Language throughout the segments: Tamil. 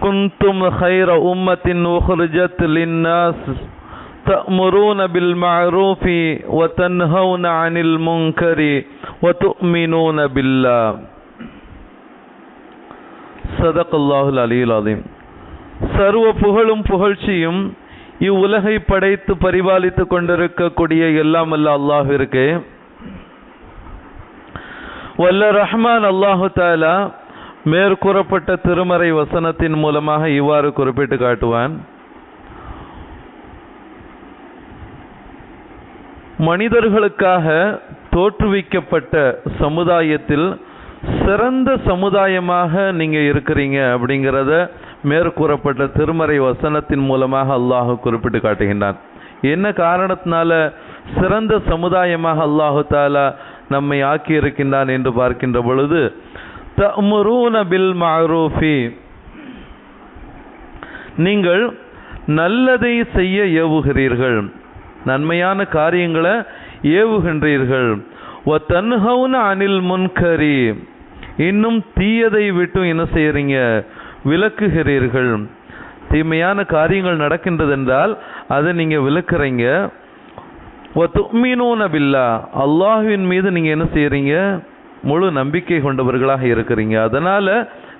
كنتم خير أمة أخرجت للناس تأمرون بالمعروف وتنهون عن المنكر وتؤمنون بالله صدق الله العلي العظيم சர்வ புகழும் புகழ்ச்சியும் இவ்வுலகை படைத்து பரிபாலித்து கொண்டிருக்கக்கூடிய எல்லாம் அல்ல அல்லாஹிற்கு வல்ல ரஹ்மான் அல்லாஹு தாலா மேற்கூறப்பட்ட திருமறை வசனத்தின் மூலமாக இவ்வாறு குறிப்பிட்டு காட்டுவான். மனிதர்களுக்காக தோற்றுவிக்கப்பட்ட சமுதாயத்தில் சிறந்த சமுதாயமாக நீங்கள் இருக்கிறீங்க அப்படிங்கிறத மேற்கூறப்பட்ட திருமறை வசனத்தின் மூலமாக அல்லாஹ் குறிப்பிட்டு காட்டுகின்றான். என்ன காரணத்தினால சிறந்த சமுதாயமாக அல்லாஹு தாலா நம்மை ஆக்கி இருக்கின்றான் என்று பார்க்கின்ற பொழுது தமுரூன பில் மாரூஃபி. நீங்கள் நல்லதை செய்ய ஏவுகிறீர்கள். நன்மையான காரியங்களை ஏவுகின்றீர்கள். ஒ தன்ஹவுன அனில் முன்கரி. இன்னும் தீயதை விட்டும் என்ன செய்யறீங்க? விளக்குகிறீர்கள். தீமையான காரியங்கள் நடக்கின்றது என்றால் அதை நீங்க விளக்குறீங்க. ஒ தும்மினூன பில்லா. அல்லாஹுவின் மீது நீங்க என்ன செய்யறீங்க? முழு நம்பிக்கை கொண்டவர்களாக இருக்கிறீங்க. அதனால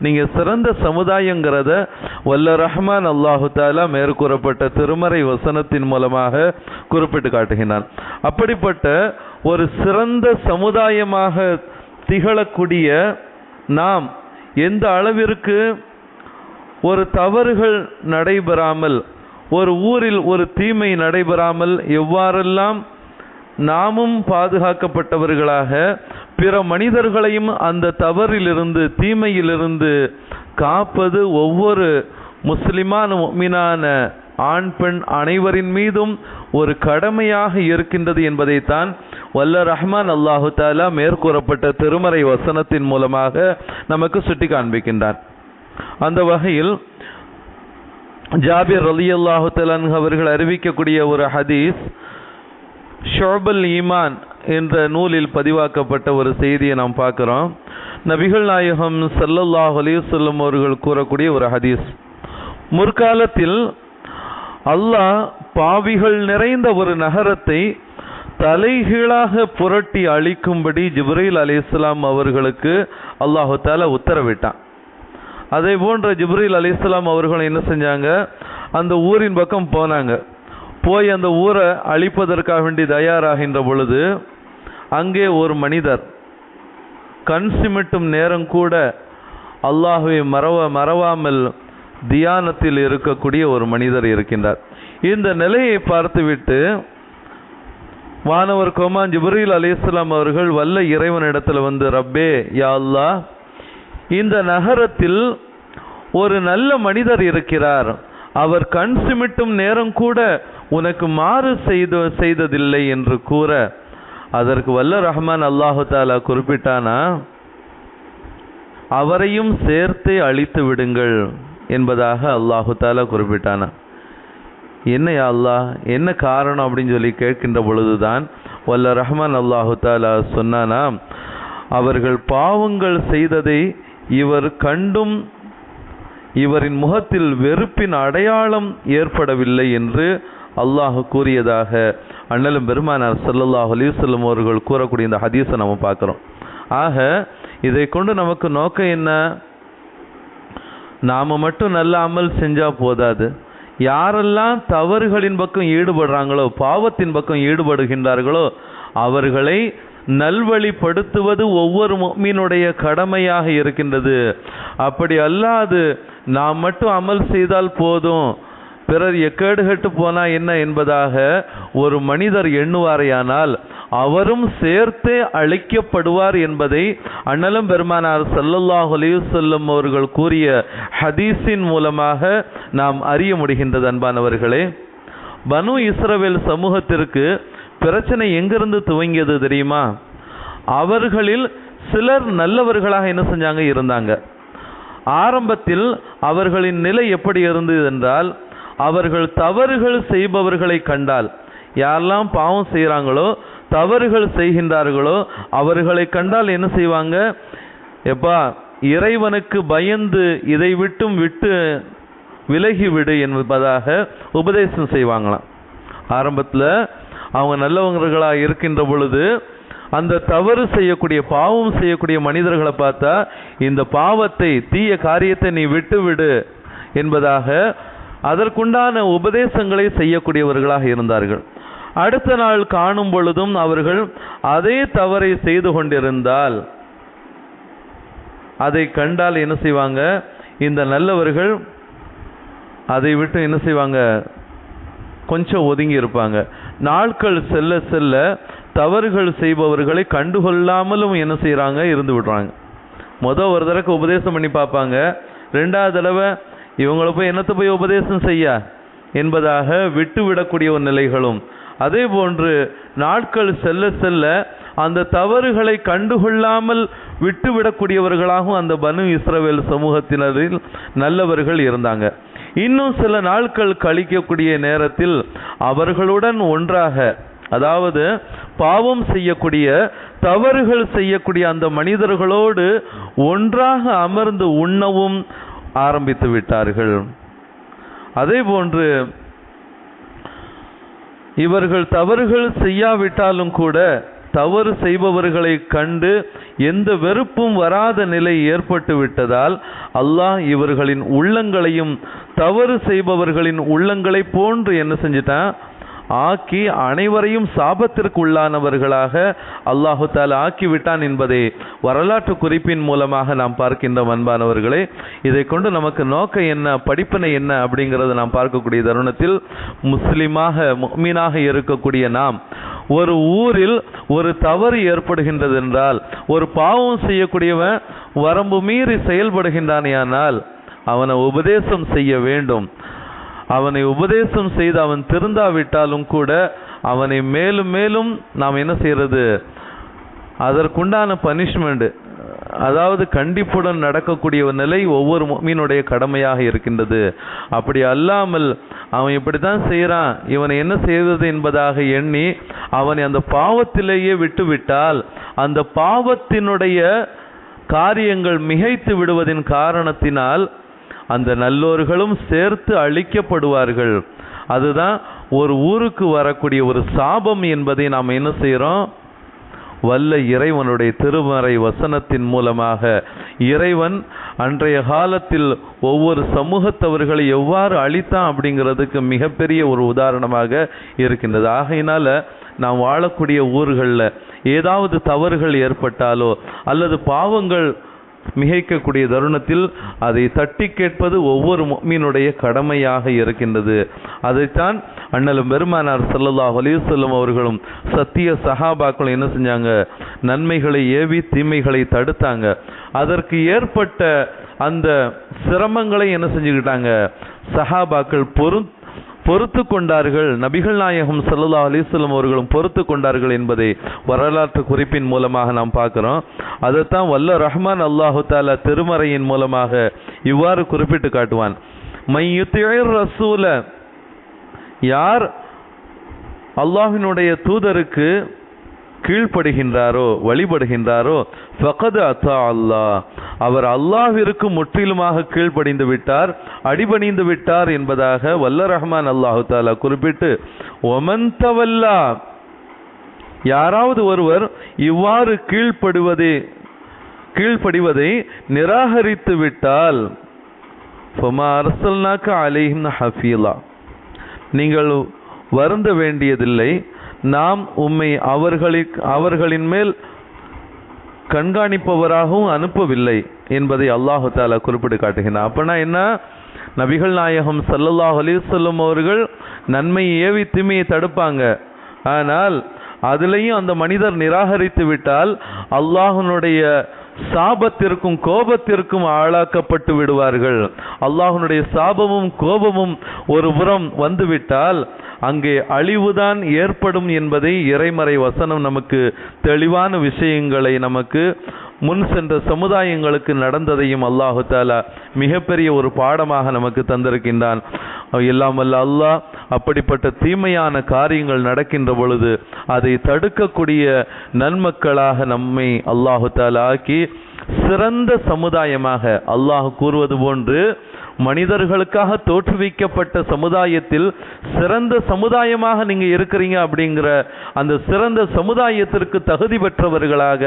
நீங்க சிறந்த சமுதாயங்கிறத வல்ல ரஹ்மான் அல்லாஹு தாலா மேற்கூறப்பட்ட திருமறை வசனத்தின் மூலமாக குறிப்பிட்டு காட்டுகின்றான். அப்படிப்பட்ட ஒரு சிறந்த சமுதாயமாக திகழக்கூடிய நாம் எந்த அளவிற்கு ஒரு தவறுகள் நடைபெறாமல் ஒரு ஊரில் ஒரு தீமை நடைபெறாமல் எவ்வாறெல்லாம் நாமும் பாதுகாக்கப்பட்டவர்களாக பிற மனிதர்களையும் அந்த தவறிலிருந்து தீமையிலிருந்து காப்பது ஒவ்வொரு முஸ்லிமான மீனான ஆண் பெண் அனைவரின் மீதும் ஒரு கடமையாக இருக்கின்றது என்பதைத்தான் வல்ல ரஹ்மான் அல்லாஹு தாலா மேற்கூறப்பட்ட திருமறை வசனத்தின் மூலமாக நமக்கு சுட்டி காண்பிக்கின்றான் அந்த வகையில் ஜாபிர் அலி அல்லாஹு தலான் அவர்கள் அறிவிக்கக்கூடிய ஒரு ஹதீஸ் ஷோபல் ஈமான் என்ற நூலில் பதிவாக்கப்பட்ட ஒரு செய்தியை நாம் பார்க்குறோம். நபிகள் நாயகம் சல்லல்லாஹ் அலிசல்லம் அவர்கள் கூறக்கூடிய ஒரு ஹதீஸ். முற்காலத்தில் அல்லாஹ் பாவிகள் நிறைந்த ஒரு நகரத்தை தலைகீழாக புரட்டி அழிக்கும்படி ஜிப்ரீல் அலி இஸ்லாம் அவர்களுக்கு அல்லாஹு தால உத்தரவிட்டான். அதே போன்ற ஜிப்ரீல் அலி இஸ்லாம் அவர்கள் என்ன செஞ்சாங்க? அந்த ஊரின் பக்கம் போனாங்க. போய் அந்த ஊரை அழிப்பதற்காக வேண்டி தயாராகின்ற பொழுது அங்கே ஒரு மனிதர். கண் சிமிட்டும் நேரம் கூட அல்லாஹுவை மறவ மறவாமல் தியானத்தில் இருக்கக்கூடிய ஒரு மனிதர் இருக்கின்றார். இந்த நிலையை பார்த்துவிட்டு வானவர் கோமா ஜிப்ரீல் அலிஸ்லாம் அவர்கள் வல்ல இறைவனிடத்தில் வந்து ரப்பே யா அல்லா இந்த நகரத்தில் ஒரு நல்ல மனிதர் இருக்கிறார். அவர் கண் சிமிட்டும் நேரம் கூட உனக்கு மாறு செய்த செய்ததில்லை என்று கூற அதற்கு வல்ல ரஹ்மான் அல்லாஹு தாலா குறிப்பிட்டானா அவரையும் சேர்த்தே அழித்து விடுங்கள் என்பதாக அல்லாஹு தாலா குறிப்பிட்டானா. என்ன அல்லாஹ் என்ன காரணம் அப்படின்னு சொல்லி கேட்கின்ற பொழுதுதான் வல்ல ரஹ்மான் அல்லாஹு தாலா சொன்னானா அவர்கள் பாவங்கள் செய்ததை இவர் கண்டும் இவரின் முகத்தில் வெறுப்பின் அடையாளம் ஏற்படவில்லை என்று அல்லாஹ் கூறியதாக. அண்ணலும் பெருமானார் சல்லல்லாஹ் அலிவல்லம் அவர்கள் கூறக்கூடிய இந்த ஹதீஸை நம்ம பார்க்குறோம். ஆக இதை கொண்டு நமக்கு நோக்கம் என்ன? நாம் மட்டும் நல்ல அமல் செஞ்சால் போதாது. யாரெல்லாம் தவறுகளின் பக்கம் ஈடுபடுறாங்களோ பாவத்தின் பக்கம் ஈடுபடுகின்றார்களோ அவர்களை நல்வழிப்படுத்துவது ஒவ்வொரு மீனுடைய கடமையாக இருக்கின்றது. அப்படி அல்லாது நாம் மட்டும் அமல் செய்தால் போதும். பிறர் எக்கேடு கெட்டு போனா என்ன என்பதாக ஒரு மனிதர் எண்ணுவாரையானால் அவரும் சேர்த்தே அழைக்கப்படுவார் என்பதை அண்ணலும் பெருமானார் சல்லல்லாஹ் செல்லும் அவர்கள் கூறிய ஹதீஸின் மூலமாக நாம் அறிய முடிகின்றது அன்பானவர்களே. பனு இஸ்ரவேல் சமூகத்திற்கு பிரச்சனை எங்கிருந்து துவங்கியது தெரியுமா? அவர்களில் சிலர் நல்லவர்களாக என்ன செஞ்சாங்க? இருந்தாங்க. ஆரம்பத்தில் அவர்களின் நிலை எப்படி இருந்தது என்றால் அவர்கள் தவறுகள் செய்பவர்களை கண்டால் யாரெல்லாம் பாவம் செய்கிறாங்களோ தவறுகள் செய்கின்றார்களோ அவர்களை கண்டால் என்ன செய்வாங்க? எப்பா இறைவனுக்கு பயந்து இதை விட்டும் விட்டு விலகிவிடு என்பதாக உபதேசம் செய்வாங்களாம். ஆரம்பத்தில் அவங்க நல்லவங்களாக இருக்கின்ற பொழுது அந்த தவறு செய்யக்கூடிய பாவம் செய்யக்கூடிய மனிதர்களை பார்த்தா இந்த பாவத்தை தீய காரியத்தை நீ விட்டு விடு என்பதாக அதற்குண்டான உபதேசங்களை செய்யக்கூடியவர்களாக இருந்தார்கள். அடுத்த நாள் காணும் பொழுதும் அவர்கள் அதே தவறை செய்து கொண்டிருந்தால் அதை கண்டால் என்ன செய்வாங்க? இந்த நல்லவர்கள் அதை விட்டு என்ன செய்வாங்க? கொஞ்சம் ஒதுங்கி இருப்பாங்க. நாட்கள் செல்ல செல்ல தவறுகள் செய்பவர்களை கண்டுகொள்ளாமலும் என்ன செய்கிறாங்க இருந்து விடுறாங்க. மொதல் ஒரு தடவை உபதேசம் பண்ணி பார்ப்பாங்க. ரெண்டாவது தடவை இவங்களை போய் என்னத்தை போய் உபதேசம் செய்ய? என்பதாக விட்டு விடக்கூடிய ஒரு நிலைகளும். அதே போன்று நாட்கள் செல்ல செல்ல அந்த தவறுகளை கண்டுகொள்ளாமல் விட்டுவிடக்கூடியவர்களாகவும் அந்த பனு இஸ்ரவேல் சமூகத்தினரில் நல்லவர்கள் இருந்தாங்க. இன்னும் சில நாட்கள் கழிக்கக்கூடிய நேரத்தில் அவர்களுடன் ஒன்றாக அதாவது பாவம் செய்யக்கூடிய தவறுகள் செய்யக்கூடிய அந்த மனிதர்களோடு ஒன்றாக அமர்ந்து உண்ணவும் ஆரம்பித்து விட்டார்கள். அதே போன்று இவர்கள் தவறுகள் செய்யாவிட்டாலும் கூட தவறு செய்பவர்களை கண்டு எந்த வெறுப்பும் வராத நிலை ஏற்பட்டு விட்டதால் அல்லாஹ் இவர்களின் உள்ளங்களையும் தவறு செய்பவர்களின் உள்ளங்களை போன்று என்ன செஞ்சிட்டான்? ஆக்கி அனைவரையும் சாபத்திற்குள்ளானவர்களாக அல்லாஹு தாலா ஆக்கிவிட்டான் என்பதை வரலாற்று குறிப்பின் மூலமாக நாம் பார்க்கின்ற அன்பானவர்களே. இதை கொண்டு நமக்கு நோக்கம் என்ன படிப்பினை என்ன அப்படிங்கிறத நாம் பார்க்கக்கூடிய தருணத்தில் முஸ்லிமாக மீனாக இருக்கக்கூடிய நாம் ஒரு ஊரில் ஒரு தவறு ஏற்படுகின்றது என்றால் ஒரு பாவம் செய்யக்கூடியவன் வரம்பு மீறி செயல்படுகின்றானேயானால் அவனை உபதேசம் செய்ய வேண்டும். அவனை உபதேசம் செய்து அவன் திருந்தாவிட்டாலும் கூட அவனை மேலும் மேலும் நாம் என்ன செய்யறது? அதற்குண்டான பனிஷ்மெண்ட் அதாவது கண்டிப்புடன் நடக்கக்கூடிய ஒரு நிலை ஒவ்வொரு மீனுடைய கடமையாக இருக்கின்றது. அப்படி அல்லாமல் அவன் இப்படித்தான் செய்கிறான் இவனை என்ன செய்வது என்பதாக எண்ணி அவனை அந்த பாவத்திலேயே விட்டுவிட்டால் அந்த பாவத்தினுடைய காரியங்கள் மிகைத்து விடுவதின் காரணத்தினால் அந்த நல்லோர்களும் சேர்த்து அழிக்கப்படுவார்கள். அதுதான் ஒரு ஊருக்கு வரக்கூடிய ஒரு சாபம் என்பதை நாம் என்ன செய்கிறோம் வல்ல இறைவனுடைய திருமறை வசனத்தின் மூலமாக இறைவன் அன்றைய காலத்தில் ஒவ்வொரு சமூகத்தவர்களை எவ்வாறு அழித்தான் அப்படிங்கிறதுக்கு மிகப்பெரிய ஒரு உதாரணமாக இருக்கின்றது. ஆகையினால் நாம் வாழக்கூடிய ஊர்களில் ஏதாவது தவறுகள் ஏற்பட்டாலோ அல்லது பாவங்கள் மிகைக்கக்கூடிய தருணத்தில் அதை தட்டி கேட்பது ஒவ்வொரு மீனுடைய கடமையாக இருக்கின்றது. அதைத்தான் அண்ணலும் பெருமானார் ஸல்லல்லாஹு அலைஹி அவர்களும் சத்திய சஹாபாக்களும் என்ன செஞ்சாங்க? நன்மைகளை ஏவி தீமைகளை தடுத்தாங்க. அதற்கு ஏற்பட்ட அந்த சிரமங்களை என்ன செஞ்சுக்கிட்டாங்க? சஹாபாக்கள் பொரு பொறுத்து கொண்டார்கள். நபிகள் நாயகம் ஸல்லல்லாஹு அலிஸ்லம் அவர்களும் பொறுத்து கொண்டார்கள் என்பதை வரலாற்று குறிப்பின் மூலமாக நாம் பார்க்குறோம். அதைத்தான் வல்ல ரஹ்மான் அல்லாஹு தாலா திருமறையின் மூலமாக இவ்வாறு குறிப்பிட்டு காட்டுவான். மையுத்தியர் ரசூல யார் அல்லாஹினுடைய தூதருக்கு கீழ்ப்படுகின்றாரோ வழிபடுகின்றாரோ ஃபகது அத்தா அல்லாஹ் அவர் அல்லாஹிற்கு முற்றிலுமாக கீழ்ப்படிந்து விட்டார். அடிபணிந்து விட்டார் என்பதாக வல்ல ரஹ்மான் அல்லாஹு தாலா குறிப்பிட்டு ஒமந்தவல்லா யாராவது ஒருவர் இவ்வாறு கீழ்ப்படுவதே கீழ்ப்படிவதை நிராகரித்து விட்டால் அலைஹிம் ஹஃபீலா நீங்கள் வருந்த வேண்டியதில்லை. நாம் உம்மை அவர்களுக்கு அவர்களின் மேல் கண்காணிப்பவராகவும் அனுப்பவில்லை என்பதை அல்லாஹு தாலா குறிப்பிட்டு காட்டுகிறான் அப்பனா என்ன? நபிகள் நாயகம் சல்லல்லாஹ் அலிசல்லம் அவர்கள் நன்மையை ஏவி தீமையை தடுப்பாங்க. ஆனால் அதுலேயும் அந்த மனிதர் நிராகரித்து விட்டால் அல்லாஹனுடைய சாபத்திற்கும் கோபத்திற்கும் ஆளாக்கப்பட்டு விடுவார்கள். அல்லாஹனுடைய சாபமும் கோபமும் ஒரு புறம் வந்துவிட்டால் அங்கே அழிவுதான் ஏற்படும் என்பதை இறைமறை வசனம் நமக்கு தெளிவான விஷயங்களை நமக்கு முன் சென்ற சமுதாயங்களுக்கு நடந்ததையும் அல்லாஹு தாலா மிகப்பெரிய ஒரு பாடமாக நமக்கு தந்திருக்கின்றான். எல்லாம் வல்ல அல்லாஹ் அப்படிப்பட்ட தீமையான காரியங்கள் நடக்கின்ற பொழுது அதை தடுக்கக்கூடிய நன்மக்களாக நம்மை அல்லாஹு தாலா ஆக்கி சிறந்த சமுதாயமாக அல்லாஹ் கூறுவது போன்று மனிதர்களுக்காக தோற்றுவிக்கப்பட்ட சமுதாயத்தில் சிறந்த சமுதாயமாக நீங்கள் இருக்கிறீங்க அப்படிங்கிற அந்த சிறந்த சமுதாயத்திற்கு தகுதி பெற்றவர்களாக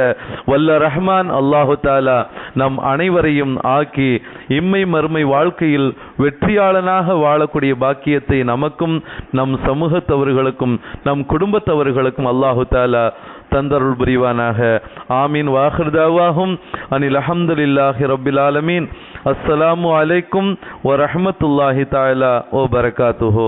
வல்ல ரஹ்மான் அல்லாஹு தாலா நம் அனைவரையும் ஆக்கி இம்மை மறுமை வாழ்க்கையில் வெற்றியாளனாக வாழக்கூடிய பாக்கியத்தை நமக்கும் நம் சமூகத்தவர்களுக்கும் நம் குடும்பத்தவர்களுக்கும் அல்லாஹு தாலா தந்தருள் புரிவானாக ஆமீன் வாஹிர்தாவாகும் அனில் அஹம்துலில்லாஹி ரப்பில் ஆலமீன் அஸ்ஸலாமு அலைக்கும் வ ரஹ்மத்துல்லாஹி தஆலா வ பரகாத்துஹு